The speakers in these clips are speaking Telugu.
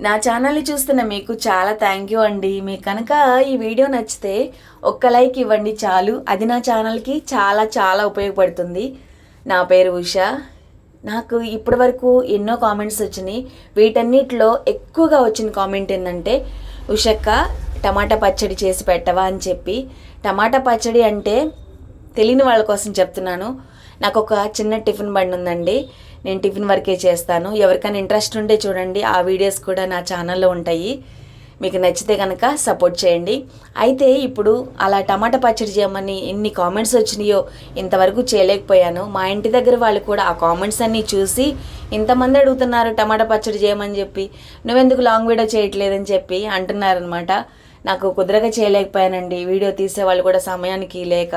నా ఛానల్ని చూస్తున్న మీకు చాలా థ్యాంక్ యూ అండి. మీకు కనుక ఈ వీడియో నచ్చితే ఒక్క లైక్ ఇవ్వండి చాలు. అది నా ఛానల్కి చాలా చాలా ఉపయోగపడుతుంది. నా పేరు ఉష. నాకు ఇప్పటి వరకు ఎన్నో కామెంట్స్ వచ్చినాయి. వీటన్నిటిలో ఎక్కువగా వచ్చిన కామెంట్ ఏంటంటే ఉషక్క టమాటా పచ్చడి చేసి పెట్టవా? అని చెప్పి. టమాటా పచ్చడి అంటే తెలియని వాళ్ళ కోసం చెప్తున్నాను. నాకు ఒక చిన్న టిఫిన్ బండి ఉందండి నేను టిఫిన్ వర్కే చేస్తాను. ఎవరికైనా ఇంట్రెస్ట్ ఉంటే చూడండి ఆ వీడియోస్ కూడా నా ఛానల్లో ఉంటాయి. మీకు నచ్చితే కనుక సపోర్ట్ చేయండి. అయితే ఇప్పుడు అలా టమాటా పచ్చడి చేయమని ఎన్ని కామెంట్స్ వచ్చినాయో ఇంతవరకు చేయలేకపోయాను. మా ఇంటి దగ్గర వాళ్ళు కూడా ఆ కామెంట్స్ అన్నీ చూసి ఇంతమంది అడుగుతున్నారు టమాటా పచ్చడి చేయమని చెప్పి నువ్వెందుకు లాంగ్ వీడియో చేయట్లేదని చెప్పి అంటున్నారనమాట నాకు కుదరగా చేయలేకపోయానండి. వీడియో తీసే వాళ్ళు కూడా సమయానికి లేక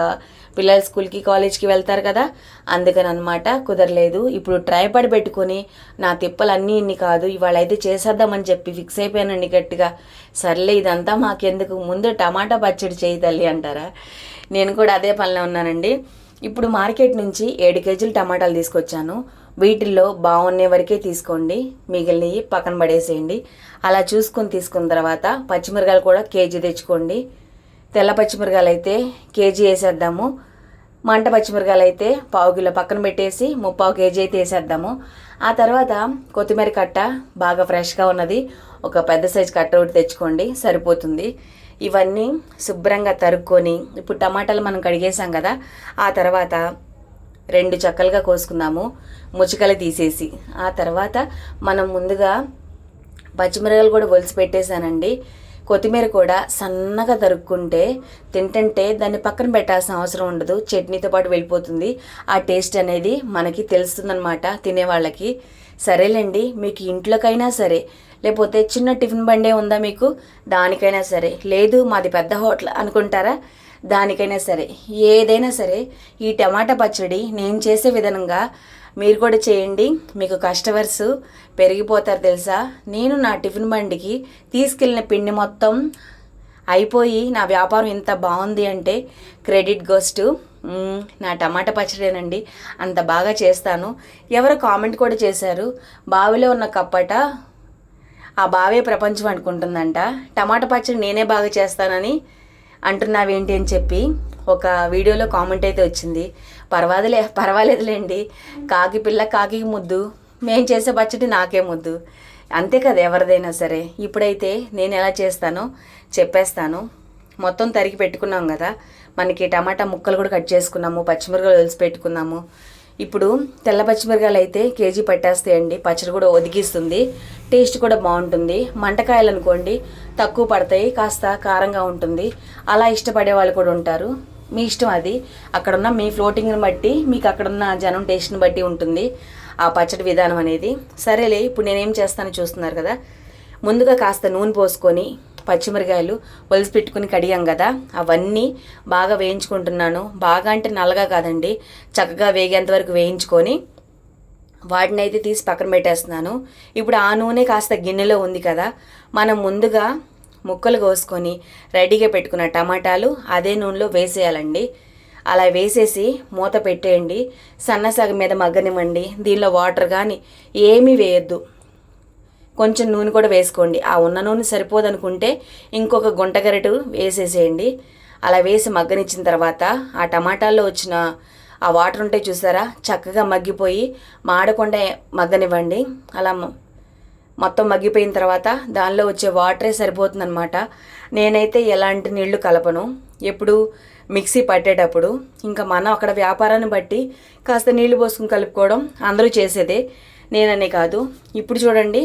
పిల్లలు స్కూల్కి కాలేజ్కి వెళ్తారు కదా? అందుకని అనమాట కుదరలేదు. ఇప్పుడు ట్రైపాడ్ పెట్టుకొని నా తిప్పలు అన్నీ ఇన్ని కాదు ఇవాళ అయితే చేసేద్దామని చెప్పి ఫిక్స్ అయిపోయానండి గట్టిగా. సర్లే ఇదంతా మాకెందుకు? ముందు టమాటా పచ్చడి చేయి తల్లి అంటారా? నేను కూడా అదే పనిలో ఉన్నానండి. ఇప్పుడు మార్కెట్ నుంచి ఏడు కేజీలు టమాటాలు తీసుకొచ్చాను. వీటిల్లో బాగున్నే వరకే తీసుకోండి. మిగిలినవి పక్కన పడేసేయండి. అలా చూసుకొని తీసుకున్న తర్వాత పచ్చిమిరకాయలు కూడా కేజీ తెచ్చుకోండి. తెల్ల పచ్చిమిరకాయలు అయితే కేజీ వేసేద్దాము. మంట పచ్చిమిరకాయలు అయితే పావు కిలో పక్కన పెట్టేసి ముప్పావు కేజీ అయితే వేసేద్దాము. ఆ తర్వాత కొత్తిమీర కట్ట బాగా ఫ్రెష్గా ఉన్నది. ఒక పెద్ద సైజు కట్ట ఒకటి తెచ్చుకోండి సరిపోతుంది. ఇవన్నీ శుభ్రంగా తరుక్కొని ఇప్పుడు టమాటాలు మనం కడిగేసాం కదా ఆ తర్వాత రెండు చక్కలుగా కోసుకుందాము ముచ్చికలు తీసేసి. ఆ తర్వాత మనం ముందుగా పచ్చిమిరకాయలు కూడా ఒలిసి పెట్టేశానండి. కొత్తిమీర కూడా సన్నగా తరుక్కుంటే తింటుంటే దాన్ని పక్కన పెట్టాల్సిన అవసరం ఉండదు. చట్నీతో పాటు వెళ్ళిపోతుంది. ఆ టేస్ట్ అనేది మనకి తెలుస్తుందన్నమాట తినేవాళ్ళకి సరేలేండి మీకు ఇంట్లోకైనా సరే లేకపోతే చిన్న టిఫిన్ బండే ఉందా మీకు? దానికైనా సరే. లేదు మాది పెద్ద హోటల్ అనుకుంటారా? దానికైనా సరే ఏదైనా సరే ఈ టమాటా పచ్చడి నేను చేసే విధంగా మీరు కూడా చేయండి. మీకు కస్టమర్స్ పెరిగిపోతారు తెలుసా? నేను నా టిఫిన్ బండికి తీసుకెళ్ళిన పిండి మొత్తం అయిపోయి నా వ్యాపారం ఇంత బాగుంది అంటే క్రెడిట్ గోస్ట్. నా టమాటా పచ్చడేనండి. అంత బాగా చేస్తాను. ఎవరో కామెంట్ కూడా చేశారు. బావిలో ఉన్న కప్పట ఆ బావే ప్రపంచం అనుకుంటుందంట. టమాటా పచ్చడి నేనే బాగా చేస్తానని అంటున్నావేంటి అని చెప్పి ఒక వీడియోలో కామెంట్ అయితే వచ్చింది. పర్వాదులే పర్వాలేదులేండి. కాకి పిల్ల కాకి ముద్దు. మేం చేసే పచ్చడి నాకే ముద్దు. అంతే కదా ఎవరిదైనా సరే. ఇప్పుడైతే నేను ఎలా చేస్తానో చెప్పేస్తాను. మొత్తం తరిగి పెట్టుకున్నాం కదా. మనకి టమాటా ముక్కలు కూడా కట్ చేసుకున్నాము పచ్చిమిరపకాయలు ఒలిసి పెట్టుకున్నాము. ఇప్పుడు తెల్ల పచ్చిమిరకాయలు అయితే కేజీ పట్టేస్తాయండి. పచ్చడి కూడా ఒదిగిస్తుంది. టేస్ట్ కూడా బాగుంటుంది. మంటకాయలు అనుకోండి తక్కువ పడతాయి కాస్త కారంగా ఉంటుంది. అలా ఇష్టపడే వాళ్ళు కూడా ఉంటారు. మీ ఇష్టం అది. అక్కడున్న మీ ఫ్లోటింగ్ని బట్టి మీకు అక్కడున్న జనం టేస్ట్ని బట్టి ఉంటుంది ఆ పచ్చడి విధానం అనేది. సరేలే ఇప్పుడు నేనేం చేస్తానో చూస్తున్నారు కదా. ముందుగా కాస్త నూనె పోసుకొని పచ్చిమిరకాయలు ఒలిసి పెట్టుకుని కడిగాం కదా అవన్నీ బాగా వేయించుకుంటున్నాను. బాగా అంటే నల్లగా కాదండి చక్కగా వేగేంత వరకు వేయించుకొని వాటిని అయితే తీసి పక్కన పెట్టేస్తున్నాను. ఇప్పుడు ఆ నూనె కాస్త గిన్నెలో ఉంది కదా మనం ముందుగా ముక్కలు కోసుకొని రెడీగా పెట్టుకున్న టమాటాలు అదే నూనెలో వేసేయాలండి. అలా వేసేసి మూత పెట్టేయండి. సన్నసగం మీద మగ్గనివ్వండి. దీనిలో వాటర్ కానీ ఏమీ వేయొద్దు. కొంచెం నూనె కూడా వేసుకోండి. ఆ ఉన్న నూనె సరిపోదనుకుంటే ఇంకొక గుంట గరిటె వేసేసేయండి. అలా వేసి మగ్గనిచ్చిన తర్వాత ఆ టమాటాల్లో వచ్చిన ఆ వాటర్ ఉంటే చూసారా? చక్కగా మగ్గిపోయి మాడకుండా మగ్గనివ్వండి. అలా మొత్తం మగ్గిపోయిన తర్వాత దానిలో వచ్చే వాటరే సరిపోతుందనమాట నేనైతే ఎలాంటి నీళ్ళు కలపను. ఎప్పుడు మిక్సీ పట్టేటప్పుడు ఇంకా మనం అక్కడ వ్యాపారాన్ని బట్టి కాస్త నీళ్ళు పోసుకుని కలుపుకోవడం అందరూ చేసేదే. నేననే కాదు. ఇప్పుడు చూడండి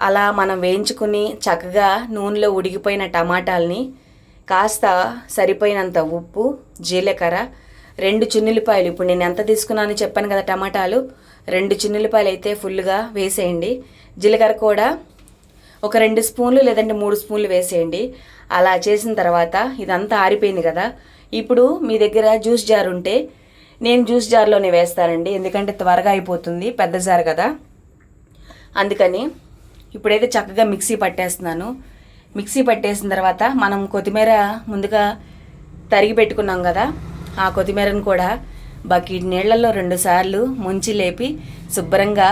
అలా మనం వేయించుకుని చక్కగా నూనెలో ఉడికిపోయిన టమాటాలని కాస్త సరిపోయినంత ఉప్పు జీలకర్ర రెండు చిన్నులపాయలు. ఇప్పుడు నేను ఎంత తీసుకున్నానో చెప్పాను కదా టమాటాలు. రెండు చిన్నులపాయలు అయితే ఫుల్గా వేసేయండి. జీలకర్ర కూడా ఒక రెండు స్పూన్లు లేదంటే మూడు స్పూన్లు వేసేయండి. అలా చేసిన తర్వాత ఇదంతా ఆరిపోయింది కదా. ఇప్పుడు మీ దగ్గర జ్యూస్ జార్ ఉంటే నేను జ్యూస్ జార్లోనే వేస్తానండి. ఎందుకంటే త్వరగా అయిపోతుంది పెద్ద జార్ కదా. అందుకని ఇప్పుడైతే చక్కగా మిక్సీ పట్టేస్తున్నాను. మిక్సీ పట్టేసిన తర్వాత మనం కొత్తిమీర ముందుగా తరిగి పెట్టుకున్నాం కదా ఆ కొత్తిమీరను కూడా బకెట్ నీళ్ళల్లో రెండుసార్లు ముంచి లేపి శుభ్రంగా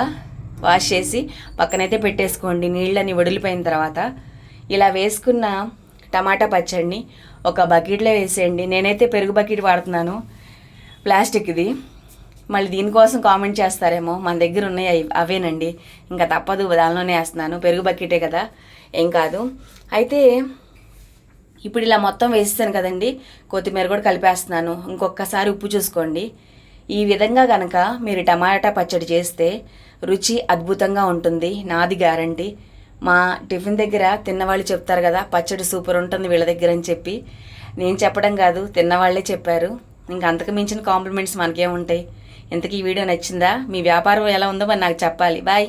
వాష్ చేసి పక్కనైతే పెట్టేసుకోండి నీళ్ళని వడిలిపోయిన తర్వాత. ఇలా వేసుకున్న టమాటా పచ్చడిని ఒక బకెట్లో వేసేయండి. నేనైతే పెరుగు బకెట్ వాడుతున్నాను ప్లాస్టిక్ది. మళ్ళీ దీనికోసం కామెంట్ చేస్తారేమో మన దగ్గర ఉన్నాయి అవి- అవేనండి. ఇంకా తప్పదు దానిలోనే వేస్తున్నాను. పెరుగు బకెటే కదా? ఏం కాదు. అయితే ఇప్పుడు ఇలా మొత్తం వేసేసాను కదండి. కొత్తిమీర కూడా కలిపేస్తున్నాను. ఇంకొకసారి ఉప్పు చూసుకోండి. ఈ విధంగా కనుక మీరు టమాటా పచ్చడి చేస్తే రుచి అద్భుతంగా ఉంటుంది. నాది గ్యారంటీ. మా టిఫిన్ దగ్గర తిన్నవాళ్ళు చెప్తారు కదా పచ్చడి సూపర్ ఉంటుంది వీళ్ళ దగ్గర అని చెప్పి. నేను చెప్పడం కాదు తిన్నవాళ్ళే చెప్పారు. ఇంక అంతకు మించిన కాంప్లిమెంట్స్ మనకేముంటాయి ఇంతకీ ఈ వీడియో నచ్చిందా? మీ వ్యాపారం ఎలా ఉందో మరి నాకు చెప్పాలి. బాయ్.